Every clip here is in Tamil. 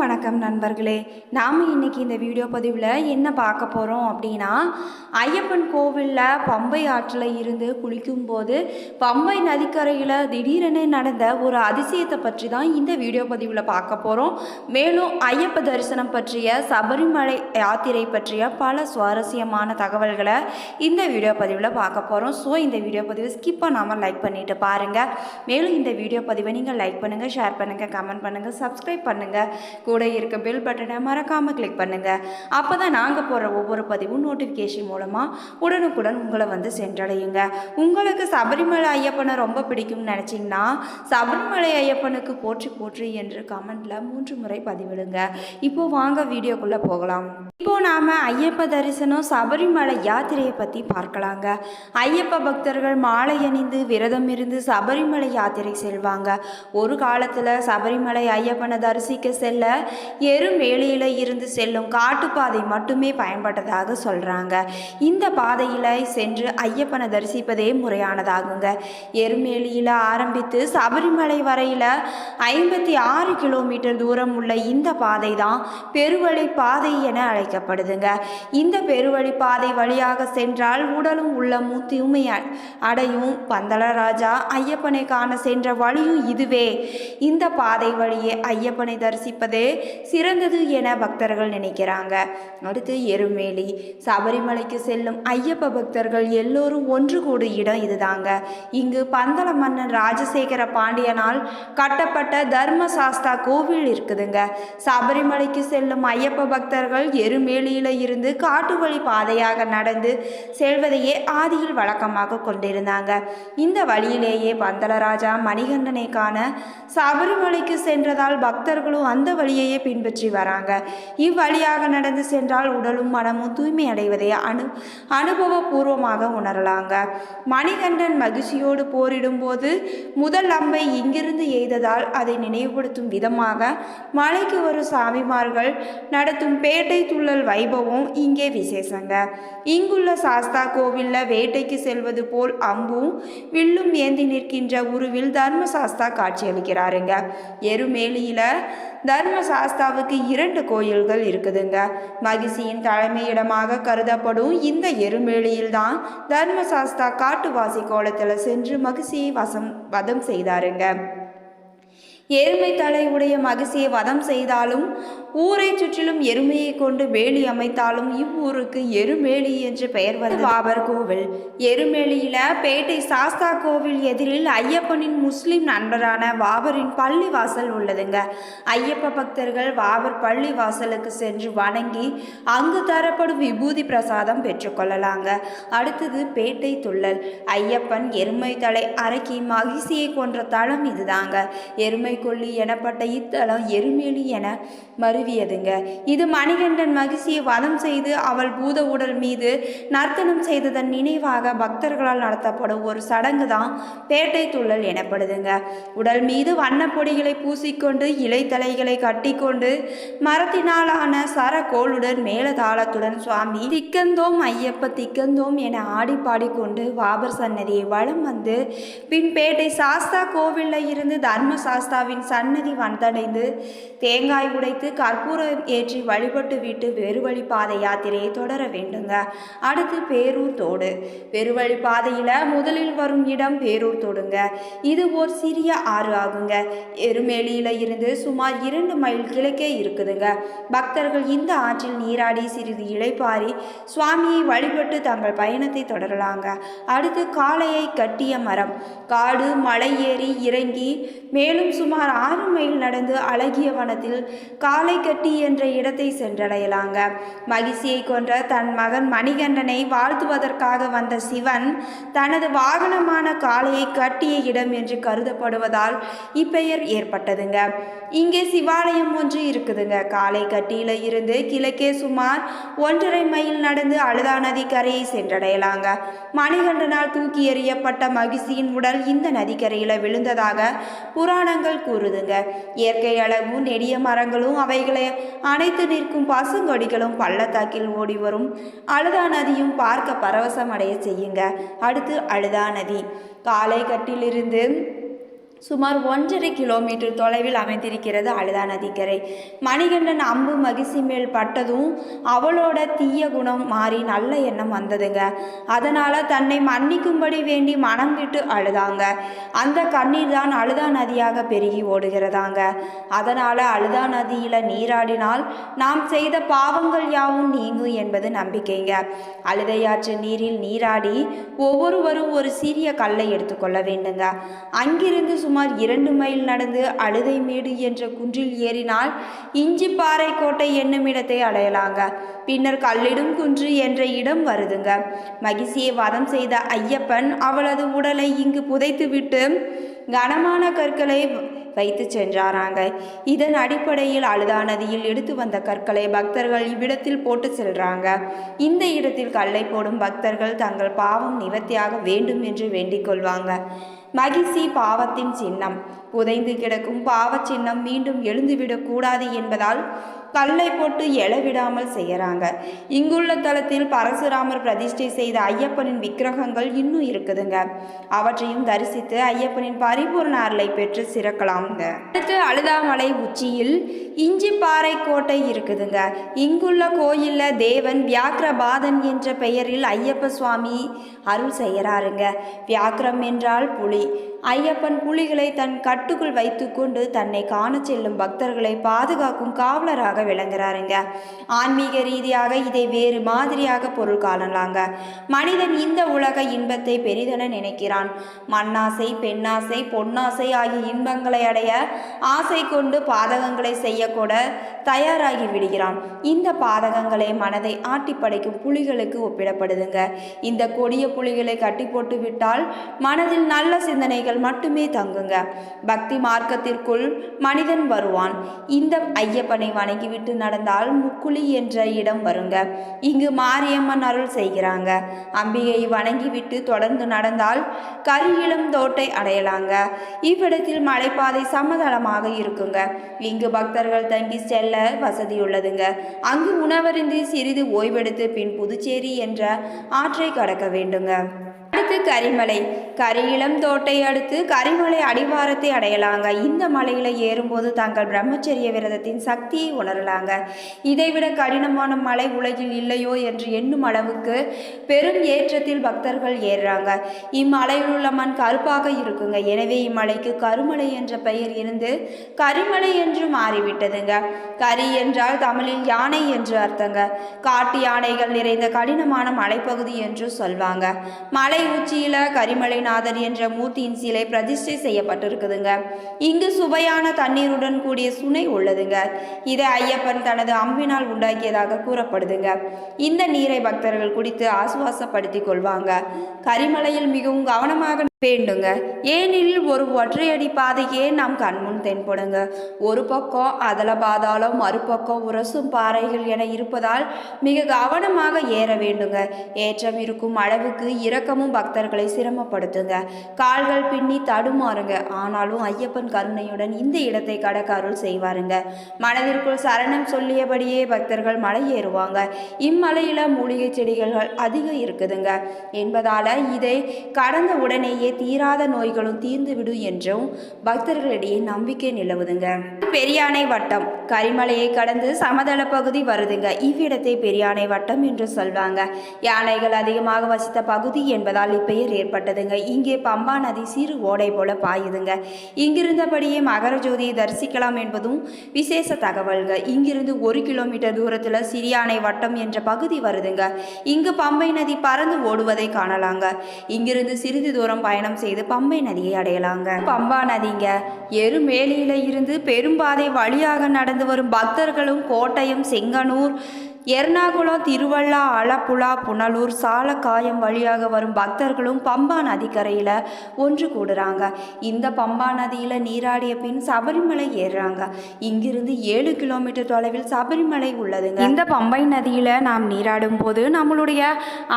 அனைவருக்கும் வணக்கம் நண்பர்களே. நாம் இன்னைக்கு இந்த வீடியோ பதிவில் என்ன பார்க்க போகிறோம் அப்படின்னா ஐயப்பன் கோவிலில் பம்பை ஆற்றில் இருந்து குளிக்கும்போது பம்பை நதிக்கரையில் திடீரென நடந்த ஒரு அதிசயத்தை பற்றி தான் இந்த வீடியோ பதிவில் பார்க்க போகிறோம் மேலும் ஐயப்ப தரிசனம் பற்றிய சபரிமலை யாத்திரை பற்றிய பல சுவாரஸ்யமான தகவல்களை இந்த வீடியோ பதிவில் பார்க்க போகிறோம் ஸோ இந்த வீடியோ பதிவை ஸ்கிப் பண்ணாமல் லைக் பண்ணிவிட்டு பாருங்கள் மேலும் இந்த வீடியோ பதிவை நீங்கள் லைக் பண்ணுங்கள் ஷேர் பண்ணுங்கள் கமெண்ட் பண்ணுங்கள் சப்ஸ்கிரைப் பண்ணுங்கள் கூட இருக்க பெல் பட்டனை மறக்காமல் கிளிக் பண்ணுங்கள் அப்போ தான் நாங்கள் போடுற ஒவ்வொரு பதிவும் நோட்டிஃபிகேஷன் மூலமாக உடனுக்குடன் உங்களை வந்து சென்றடையுங்க. உங்களுக்கு சபரிமலை ஐயப்பனை ரொம்ப பிடிக்கும்னு நினச்சிங்கன்னா சபரிமலை ஐயப்பனுக்கு போற்றி போற்றி என்று கமெண்ட்டில் மூன்று முறை பதிவிடுங்க. இப்போ வாங்க வீடியோக்குள்ளே போகலாம். இப்போ நாம் ஐயப்ப தரிசனம் சபரிமலை யாத்திரையை பற்றி பார்க்கலாங்க. ஐயப்ப பக்தர்கள் மாலை அணிந்து விரதம் இருந்து சபரிமலை யாத்திரை செல்வாங்க. ஒரு காலத்தில் சபரிமலை ஐயப்பனை தரிசிக்க செல்ல எருமேலியில் இருந்து செல்லும் காட்டுப்பாதை மட்டுமே பயன்பட்டதாக சொல்கிறாங்க இந்த பாதையில் சென்று ஐயப்பனை தரிசிப்பதே முறையானதாகுங்க. எருமேலியில் ஆரம்பித்து சபரிமலை வரையில் ஐம்பத்தி ஆறு கிலோமீட்டர் தூரம் உள்ள இந்த பாதை தான் பெருவழி பாதை என அழைக்கப்படுதுங்க. இந்த பெருவழி பாதை வழியாக சென்றால் உடலும் உள்ளமும் தூய்மை அடையும். பந்தளராஜா ஐயப்பனை காண சென்ற வழியும் இதுவே. இந்த பாதை வழியே ஐயப்பனை தரிசிப்பதே சிறந்தது என பக்தர்கள் நினைக்கிறாங்க. அடுத்து எருமேலி சபரிமலைக்கு செல்லும் ஐயப்ப பக்தர்கள் எல்லோரும் ஒன்று கூடும் இடம் இதுதாங்க. இங்கு பந்தள மன்னன் ராஜசேகர பாண்டியனால் கட்டப்பட்ட தர்மசாஸ்தா கோவில் இருக்குதுங்க. சபரிமலைக்கு செல்லும் ஐயப்ப பக்தர்கள் எருமேலியில இருந்து காட்டு வழி பாதையாக நடந்து செல்வதையே ஆதியில் வழக்கமாக கொண்டிருந்தாங்க. இந்த வழியிலேயே பந்தளராஜா மணிகண்டனை காண சபரிமலைக்கு சென்றதால் பக்தர்களும் அந்த வழியையே பின்பற்றி வராங்க. இவ்வழியாக நடந்து சென்றால் உடலும் மனமும் தூய்மை அடைவதை அனு அனுபவபூர்வமாக உணரலாங்க. மணிகண்டன் மகிழ்ச்சியோடு போரிடும் போது முதல் அம்பை இங்கிருந்து எய்ததால் அதை நினைவுபடுத்தும் விதமாக மலைக்கு வரும் சாமிமார்கள் நடத்தும் பேட்டை துள்ளல் வைபவம் இங்கே விசேஷங்க. இங்குள்ள சாஸ்தா கோவிலில் வேட்டைக்கு செல்வது போல் அம்பும் வில்லும் ஏந்தி நிற்கின்ற உருவில் தர்மசாஸ்தா காட்சியளிக்கிறாருங்க. எருமேலியில தர்ம சாஸ்தாவுக்கு இரண்டு கோயில்கள் இருக்குதுங்க. மகிழ்ச்சியின் தலைமையிடமாக கருதப்படும் இந்த எருமேலியில்தான் தர்மசாஸ்தா காட்டுவாசி கோலத்தில் சென்று மகிழ்ச்சியை வசம் வதம் செய்தாருங்க. எருமை தலை உடைய மகிழ்ச்சியை வதம் செய்தாலும் ஊரை சுற்றிலும் எருமையை கொண்டு வேலி அமைத்தாலும் இவ்வூருக்கு எருமேலி என்று பெயர் வந்த பாபர் கோவில். எருமேலியில பேட்டை சாஸ்தா கோவில் எதிரில் ஐயப்பனின் முஸ்லிம் நண்பரான பாபரின் பள்ளி வாசல் உள்ளதுங்க. ஐயப்ப பக்தர்கள் பாபர் பள்ளி வாசலுக்கு சென்று வணங்கி அங்கு தரப்படும் விபூதி பிரசாதம் பெற்றுக்கொள்ளலாங்க அடுத்தது பேட்டை துள்ளல். ஐயப்பன் எருமை தலை அரக்கி மகிழ்ச்சியை கொன்ற தளம் இதுதாங்க. எருமை கொல்லி எனப்பட்ட இத்தலம் எருமேலி என மருவியதுங்க. இது மணிகண்டன் மகிழ்ச்சியை வதம் செய்து அவள் பூத உடல் மீது நர்த்தனம் செய்ததன் நினைவாக பக்தர்களால் நடத்தப்படும் ஒரு சடங்கு தான் பேட்டை துள்ளல் எனப்படுதுங்க. உடல் மீது வண்ணப்பொடிகளை பூசிக்கொண்டு இலைத்தலைகளை கட்டிக்கொண்டு மரத்தினாலான சரக்கோளுடன் மேலதாளத்துடன் சுவாமி திக்கந்தோம் ஐயப்ப திக்கந்தோம் என ஆடி பாடிக்கொண்டு வாபர் சன்னதியை வளம் வந்து பின் பேட்டை சாஸ்தா கோவிலில் இருந்து தர்ம ராஜாவின் சன்னதி வந்தடைந்து தேங்காய் உடைத்து கற்பூரம் ஏற்றி வழிபட்டு விட்டு வெறுவழி பாதை யாத்திரையை தொடர வேண்டுங்க. அடுத்து பேரூர் தோடு. பெருவழி பாதையில் முதலில் வரும் இடம் பேரூர் தோடுங்க. இது ஓர் சிறிய ஆறு ஆகுங்க. எருமேலியில இருந்து சுமார் இரண்டு மைல் கிழக்கே இருக்குதுங்க. பக்தர்கள் இந்த ஆற்றில் நீராடி சிறிது இளைப்பாரி சுவாமியை வழிபட்டு தங்கள் பயணத்தை தொடரலாங்க. அடுத்து காளையை கட்டிய மரம். காடு மலை ஏறி இறங்கி மேலும் சுமார் ஆறு மைல் நடந்து அழகிய வனத்தில் காளை கட்டி என்ற இடத்தை சென்றடையலாங்க. மகிழ்ச்சியை கொன்ற தன் மகன் மணிகண்டனை வாழ்த்துவதற்காக வந்த சிவன் தனது வாகனமான காளையை கட்டிய இடம் என்று கருதப்படுவதால் இப்பெயர் ஏற்பட்டதுங்க. இங்கே சிவாலயம் ஒன்று இருக்குதுங்க. காளை கட்டியில இருந்து கிழக்கே சுமார் ஒன்றரை மைல் நடந்து அழுதா நதி கரையை சென்றடையலாங்க. மணிகண்டனால் தூக்கி எறியப்பட்ட மகிழ்ச்சியின் உடல் இந்த நதிக்கரையில் விழுந்ததாக புராணங்கள் கூறுதுங்க. இயற்கை அளவும் நெடிய மரங்களும் அவைகளை அணைத்து நிற்கும் பசுங்கொடிகளும் பள்ளத்தாக்கில் ஓடி வரும். அழுதா நதியும் பார்க்க பரவசமடைய செய்யுங்க. அடுத்து அழுதா நதி. காலை கட்டிலிருந்து சுமார் ஒன்றரை கிலோமீட்டர் தொலைவில் அமைந்திருக்கிறது அழுதா நதிக்கரை. மணிகண்டன் அம்பு மகிழ்ச்சி மேல் பட்டதும் அவளோட தீய குணம் மாறி நல்ல எண்ணம் வந்ததுங்க. அதனால் தன்னை மன்னிக்கும்படி வேண்டி மனம் விட்டு அழுதாங்க. அந்த கண்ணீர் தான் அழுதா நதியாக பெருகி ஓடுகிறதாங்க. அதனால் அழுதா நதியில் நீராடினால் நாம் செய்த பாவங்கள் யாவும் நீங்கும் என்பது நம்பிக்கைங்க. அழுதையாற்று நீரில் நீராடி ஒவ்வொருவரும் ஒரு சிறிய கல்லை எடுத்துக்கொள்ள வேண்டுங்க. அங்கிருந்து சுமார் இரண்டு மைல் நடந்து அழுதைமேடு என்ற குன்றில் ஏறினால் இஞ்சிப்பாறை கோட்டை என்னும் இடத்தை அடையலாங்க. பின்னர் கல்லிடும் குன்று என்ற இடம் வருதுங்க. மகிழ்ச்சியை வதம் செய்த ஐயப்பன் அவளது உடலை இங்கு புதைத்துவிட்டு கனமான கற்களை வைத்து சென்றாராங்க. இதன் அடிப்படையில் அழுதா நதியில் எடுத்து வந்த கற்களை பக்தர்கள் இவ்விடத்தில் போட்டு செல்றாங்க. இந்த இடத்தில் கல்லை போடும் பக்தர்கள் தங்கள் பாவம் நிவர்த்தியாக வேண்டும் என்று வேண்டிக் கொள்வாங்க. மகிழ்ச்சி பாவத்தின் சின்னம். புதைந்து கிடக்கும் பாவச்சின்னம் மீண்டும் எழுந்துவிடக் கூடாது என்பதால் கல்லை போட்டு எழவிடாமல் செய்கிறாங்க இங்குள்ள தலத்தில் பரசுராமர் பிரதிஷ்டை செய்த ஐயப்பனின் விக்கிரகங்கள் இன்னும் இருக்குதுங்க. அவற்றையும் தரிசித்து ஐயப்பனின் பரிபூர்ண அருளை பெற்று சிறக்கலாம்ங்க. அடுத்து அழுதாமலை உச்சியில் இஞ்சிப்பாறை கோட்டை இருக்குதுங்க. இங்குள்ள கோயிலில் தேவன் வியாக்கிரபாதன் என்ற பெயரில் ஐயப்ப சுவாமி அருள் செய்கிறாருங்க வியாக்கிரம் என்றால் புலி. ஐயப்பன் புலிகளை தன் கட்டுக்குள் வைத்துக்கொண்டு தன்னை காணச் செல்லும் பக்தர்களை பாதுகாக்கும் காவலராக விளங்குறாருங்க. ஆன்மீக ரீதியாக இதை வேறு மாதிரியாக பொருள் காணலாங்க. மனிதன் இந்த உலக இன்பத்தை பெரிதென நினைக்கிறான். மண்ணாசை பெண்ணாசை பொன்னாசை ஆகிய இன்பங்களை அடைய ஆசை கொண்டு பாதகங்களை செய்யக்கூட தயாராகி விடுகிறான். இந்த பாதகங்களை மனதை ஆட்டி படைக்கும் புலிகளுக்கு ஒப்பிடப்படுதுங்க. இந்த கொடிய புலிகளை கட்டி போட்டு விட்டால் மனதில் நல்ல சிந்தனைகள் மட்டுமே தங்குங்க. பக்தி மார்க்கத்திற்குள் மனிதன் வருவான். இந்த ஐயப்பனை வணங்கிவிட்டு நடந்தால் முக்குழி என்ற இடம் வருங்க. இங்கு மாரியம்மன் அருள் செய்கிறாங்க. அம்பிகையை வணங்கிவிட்டு தொடர்ந்து நடந்தால் கரியிளம் தோட்டை அடையலாங்க. இவ்விடத்தில் மலைப்பாதை சமதளமாக இருக்குங்க. இங்கு பக்தர்கள் தங்கி செல்ல வசதியுள்ளதுங்க அங்கு உணவருந்தி சிறிது ஓய்வெடுத்து பின் புதுச்சேரி என்ற ஆற்றை கடக்க வேண்டுங்க. அடுத்து கரிமலை. கரியிளம் தோட்டை அடுத்து கரிமலை அடிவாரத்தை அடையலாங்க. இந்த மலையில் ஏறும்போது தாங்கள் பிரம்மச்சரிய விரதத்தின் சக்தியை உணரலாங்க. இதைவிட கடினமான மலை உலகில் இல்லையோ என்று எண்ணும் அளவுக்கு பெரும் ஏற்றத்தில் பக்தர்கள் ஏறுறாங்க. இம்மலையில் உள்ள மண் கருப்பாக இருக்குங்க. எனவே இம்மலைக்கு கருமலை என்ற பெயர் இருந்து கரிமலை என்று மாறிவிட்டதுங்க. கரி என்றால் தமிழில் யானை என்று அர்த்தங்க. காட்டு யானைகள் நிறைந்த கடினமான மலைப்பகுதி என்று சொல்வாங்க. மலை உச்சியில கரிமலைநாதர் என்ற மூர்த்தியின் சிலை பிரதிஷ்டை செய்யப்பட்டிருக்குதுங்க. இங்கு சுவையான தண்ணீருடன் கூடிய சுனை உள்ளதுங்க. இதை ஐயப்பன் தனது அம்பினால் உண்டாக்கியதாக கூறப்படுதுங்க. இந்த நீரை பக்தர்கள் குடித்து ஆசுவாசப்படுத்திக் கொள்வாங்க. கரிமலையில் மிகவும் கவனமாக வேண்டுங்க ஏனெனில் ஒரு ஒற்றையடி பாதையே நாம் கண்முன் தென்படுங்க. ஒரு பக்கம் அதல பாதாளம் மறுபக்கம் உரசும் பாறைகள் என இருப்பதால் மிக கவனமாக ஏற வேண்டுங்க. ஏற்றம் இருக்கும் அளவுக்கு இரக்கமும் பக்தர்களை சிரமப்படுத்துங்க. கால்கள் பின்னி தடுமாறுங்க. ஆனாலும் ஐயப்பன் கருணையுடன் இந்த இடத்தை கடக்க அருள் செய்வாருங்க. மனதிற்குள் சரணம் சொல்லியபடியே பக்தர்கள் மலை ஏறுவாங்க இம்மலையில மூலிகை செடிகள் அதிகம் இருக்குதுங்க. என்பதால இதை கடந்த உடனேயே தீராத நோய்களும் தீர்ந்துவிடும் என்றும் பக்தர்களிடையே நம்பிக்கை நிலவுதுங்க. பெரியானை வட்டம். கரிமலையை கடந்து சமதள பகுதி வருதுங்க. இவ்விடத்தை பெரியானை வட்டம் என்று சொல்வாங்க. யானைகள் அதிகமாக வசித்த பகுதி என்பதால் இப்பெயர் ஏற்பட்டதுங்க. இங்கே பம்பா நதி சிறு ஓடை போல பாயுதுங்க. இங்கிருந்தபடியே மகர ஜோதியை தரிசிக்கலாம் என்பதும் விசேஷ தகவல்க இங்கிருந்து ஒரு கிலோமீட்டர் தூரத்தில் சிறியானை வட்டம் என்ற பகுதி வருதுங்க. இங்கு பம்பை நதி பறந்து ஓடுவதை காணலாங்க. இங்கிருந்து சிறிது தூரம் பயணம் செய்து பம்பை நதியை அடையலாங்க. பம்பா நதிங்க எருமேலியில இருந்து பெரும்பாதை வழியாக நடந்து வரும் பக்தர்களும் கோட்டயம் செங்கனூர் எர்ணாகுளம் திருவள்ளா ஆலப்புழா புனலூர் சாலக்காயம் வழியாக வரும் பக்தர்களும் பம்பா நதிக்கரையில் ஒன்று கூடுறாங்க. இந்த பம்பா நதியில் நீராடிய பின் சபரிமலை ஏறுறாங்க. இங்கிருந்து ஏழு கிலோமீட்டர் தொலைவில் சபரிமலை உள்ளதுங்க. இந்த பம்பை நதியில் நாம் நீராடும் போது நம்மளுடைய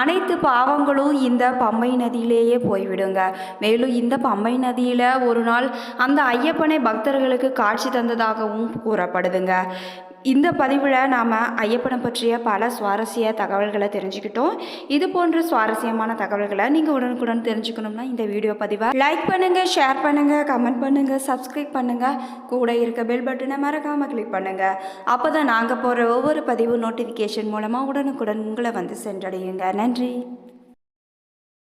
அனைத்து பாவங்களும் இந்த பம்பை நதியிலேயே போய்விடுங்க. மேலும் இந்த பம்பை நதியில் ஒரு நாள் அந்த ஐயப்பனை பக்தர்களுக்கு காட்சி தந்ததாகவும் கூறப்படுதுங்க. இந்த பதிவில் நாம் ஐயப்பனை பற்றிய பல சுவாரஸ்ய தகவல்களை தெரிஞ்சுக்கிட்டோம். இது போன்ற சுவாரஸ்யமான தகவல்களை நீங்கள் உடனுக்குடன் தெரிஞ்சுக்கணும்னா இந்த வீடியோ பதிவை லைக் பண்ணுங்கள் ஷேர் பண்ணுங்கள் கமெண்ட் பண்ணுங்கள் சப்ஸ்கிரைப் பண்ணுங்கள் கூட இருக்க பெல் பட்டனை மறக்காமல் கிளிக் பண்ணுங்கள் அப்போ தான் நாங்கள் போகிற ஒவ்வொரு பதிவு நோட்டிஃபிகேஷன் மூலமாக உடனுக்குடன் உங்களை வந்து சென்றடையுங்க. நன்றி.